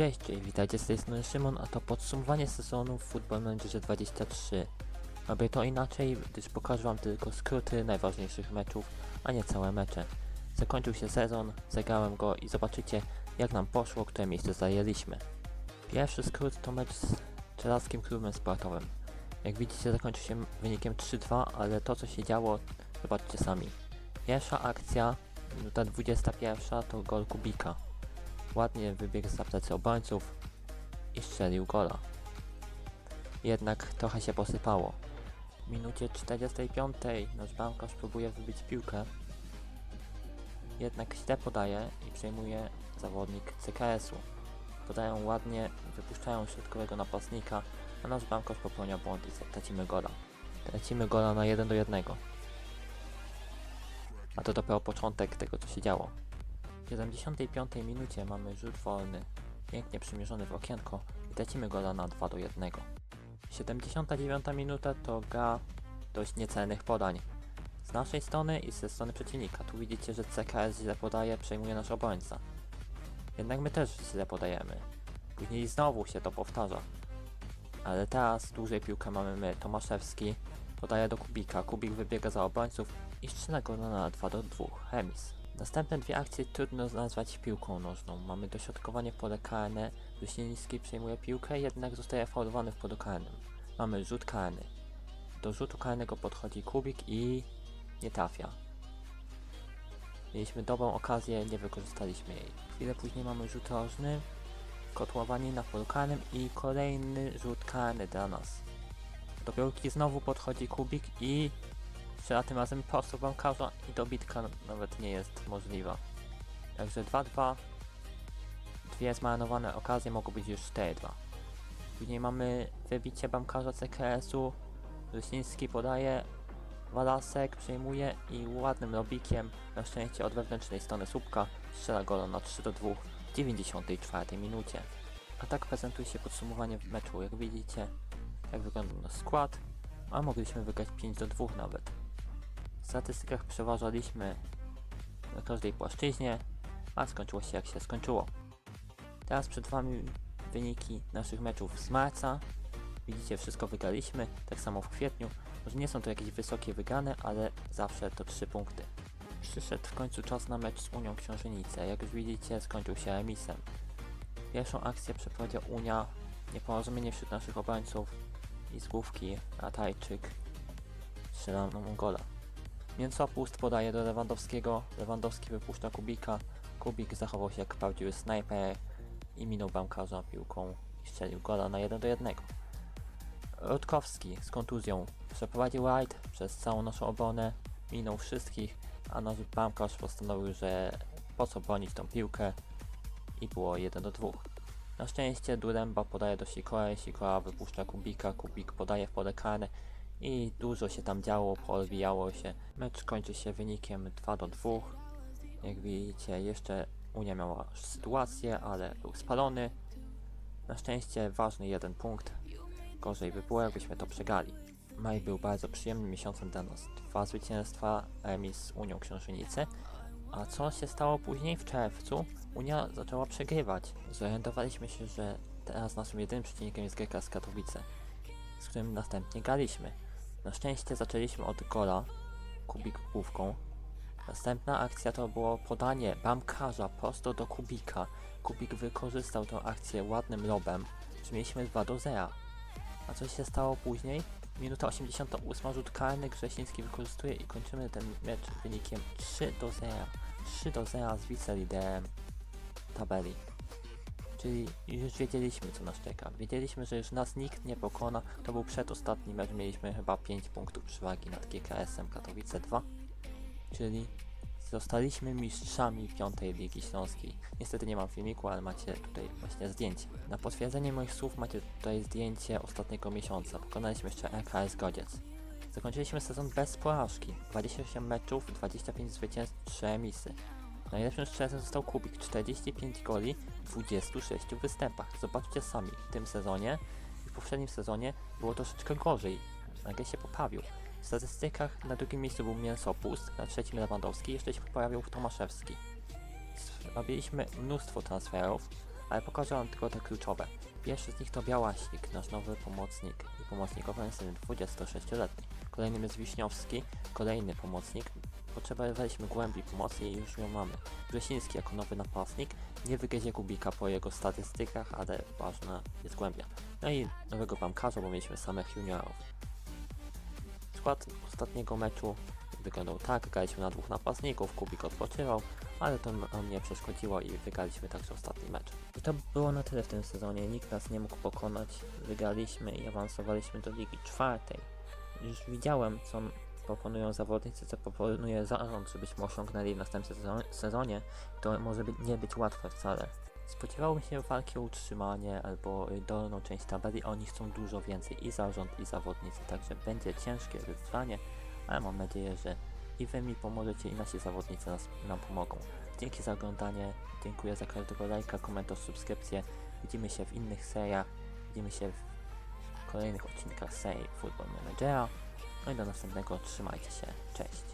Cześć, witajcie z tej strony Szymon, a to podsumowanie sezonu w Football Managerze 23. Robię to inaczej, gdyż pokażę wam tylko skróty najważniejszych meczów, a nie całe mecze. Zakończył się sezon, zagrałem go i zobaczycie jak nam poszło, które miejsce zajęliśmy. Pierwszy skrót to mecz z czelaskim klubem sportowym. Jak widzicie zakończył się wynikiem 3-2, ale to co się działo, zobaczcie sami. Pierwsza akcja, minuta 21 to gol Kubika. Ładnie wybiegł za plecy obrońców i strzelił gola. Jednak trochę się posypało. W minucie 45 nasz bramkarz próbuje wybić piłkę. Jednak źle podaje i przejmuje zawodnik CKS-u. Podają ładnie, wypuszczają środkowego napastnika, a nasz bramkarz popełnia błąd i tracimy gola. Tracimy gola na 1 do 1. A to dopiero początek tego co się działo. W 75 minucie mamy rzut wolny, pięknie przymierzony w okienko i tracimy gola na 2 do 1. 79 minuta to gra dość niecelnych podań. Z naszej strony i ze strony przeciwnika. Tu widzicie, że CKS źle podaje, przejmuje nasz obrońca. Jednak my też źle podajemy. Później znowu się to powtarza. Ale teraz dłużej piłkę mamy my. Tomaszewski podaje do Kubika. Kubik wybiega za obrońców i strzela gola na 2 do 2. Remis. Następne dwie akcje trudno nazwać piłką nożną. Mamy dośrodkowanie w pole karne, Wysieniński przejmuje piłkę, jednak zostaje faulowany w polu karnym. Mamy rzut karny. Do rzutu karnego podchodzi Kubik i nie trafia. Mieliśmy dobrą okazję, nie wykorzystaliśmy jej. Chwilę później mamy rzut rożny, kotłowanie na polu karnym i kolejny rzut karny dla nas. Do piłki znowu podchodzi Kubik i strzela tym razem prosto w bramkarza i dobitka nawet nie jest możliwa. Także 2-2. Dwie zmarnowane okazje mogą być już 4-2. Później mamy wybicie bramkarza CKS-u. Rysiński podaje, Walasek przejmuje i ładnym lobikiem, na szczęście od wewnętrznej strony słupka, strzela gola na 3 do 2 w 94 minucie. A tak prezentuje się podsumowanie meczu. Jak widzicie, jak wyglądał nasz skład, a mogliśmy wygrać 5 do 2 nawet. W statystykach przeważaliśmy na każdej płaszczyźnie, a skończyło się jak się skończyło. Teraz przed Wami wyniki naszych meczów z marca. Widzicie, wszystko wygraliśmy, tak samo w kwietniu. Może nie są to jakieś wysokie wygrane, ale zawsze to 3 punkty. Przyszedł w końcu czas na mecz z Unią Książenice. Jak już widzicie, skończył się remisem. Pierwszą akcję przeprowadziła Unia, nieporozumienie wśród naszych obrońców i z główki Ratajczyk strzela nam gola. Mięsopust podaje do Lewandowskiego, Lewandowski wypuszcza Kubika, Kubik zachował się jak prawdziwy snajper i minął bramkarza piłką i strzelił gola na 1 do 1. Rutkowski z kontuzją przeprowadził rajd przez całą naszą obronę, minął wszystkich, a nasz bramkarz postanowił, że po co bronić tą piłkę i było 1 do 2. Na szczęście Duremba podaje do Sikora, Sikora wypuszcza Kubika, Kubik podaje w pole karne i dużo się tam działo, poodbijało się. Mecz kończy się wynikiem 2 do 2. Jak widzicie, jeszcze Unia miała sytuację, ale był spalony. Na szczęście ważny jeden punkt. Gorzej by było, jakbyśmy to przegrali. Maj był bardzo przyjemnym miesiącem dla nas. Dwa zwycięstwa, remis z Unią Książenicy. A co się stało później w czerwcu? Unia zaczęła przegrywać. Zorientowaliśmy się, że teraz naszym jedynym przeciwnikiem jest GK z Katowice, z którym następnie graliśmy. Na szczęście zaczęliśmy od gola, kubik główką. Następna akcja to było podanie bramkarza prosto do Kubika. Kubik wykorzystał tę akcję ładnym lobem, że mieliśmy 2 do 0. A co się stało później? Minuta 88 rzut karny Grzesiński wykorzystuje i kończymy ten mecz wynikiem 3 do 0. 3 do 0 z wiceliderem tabeli. Czyli już wiedzieliśmy co nas czeka. Wiedzieliśmy, że już nas nikt nie pokona. To był przedostatni mecz, mieliśmy chyba 5 punktów przewagi nad GKS-em Katowice 2. Czyli zostaliśmy mistrzami piątej Ligi Śląskiej. Niestety nie mam filmiku, ale macie tutaj właśnie zdjęcie. Na potwierdzenie moich słów macie tutaj zdjęcie ostatniego miesiąca. Pokonaliśmy jeszcze EKS Godziec. Zakończyliśmy sezon bez porażki. 28 meczów, 25 zwycięstw, 3 remisy. Najlepszym strzelcem został Kubik, 45 goli w 26 występach. Zobaczcie sami, w tym sezonie i w poprzednim sezonie było troszeczkę gorzej. Nagle się poprawił. W statystykach na drugim miejscu był Mięsopust, na trzecim Lewandowski, jeszcze się poprawił Tomaszewski. Robiliśmy mnóstwo transferów, ale pokażę wam tylko te kluczowe. Pierwszy z nich to Białasik, nasz nowy pomocnik i pomocnik ofensywny 26-letni. Kolejnym jest Wiśniowski, kolejny pomocnik. Potrzebowaliśmy głębi pomocy i już ją mamy. Grzesiński jako nowy napastnik, nie wygryzie Kubika po jego statystykach, ale ważna jest głębia. No i nowego bramkarza, bo mieliśmy samych juniorów. Skład ostatniego meczu wyglądał tak, graliśmy na dwóch napastników, Kubik odpoczywał, ale to nam nie przeszkodziło i wygraliśmy także ostatni mecz. I to było na tyle w tym sezonie, nikt nas nie mógł pokonać, wygraliśmy i awansowaliśmy do Ligi Czwartej. Już widziałem, co proponują zawodnicy, co proponuje zarząd, żebyśmy osiągnęli w następnym sezon- sezonie, to może nie być łatwe wcale. Spodziewałbym się walki o utrzymanie albo dolną część tabeli, a oni chcą dużo więcej i zarząd i zawodnicy, także będzie ciężkie wyzwanie, ale mam nadzieję, że i wy mi pomożecie i nasi zawodnicy nas, nam pomogą. Dzięki za oglądanie, dziękuję za każdego lajka, komentarz, subskrypcję. Widzimy się w innych seriach, widzimy się w kolejnych odcinkach serii Football Managera. No i do następnego, trzymajcie się, cześć.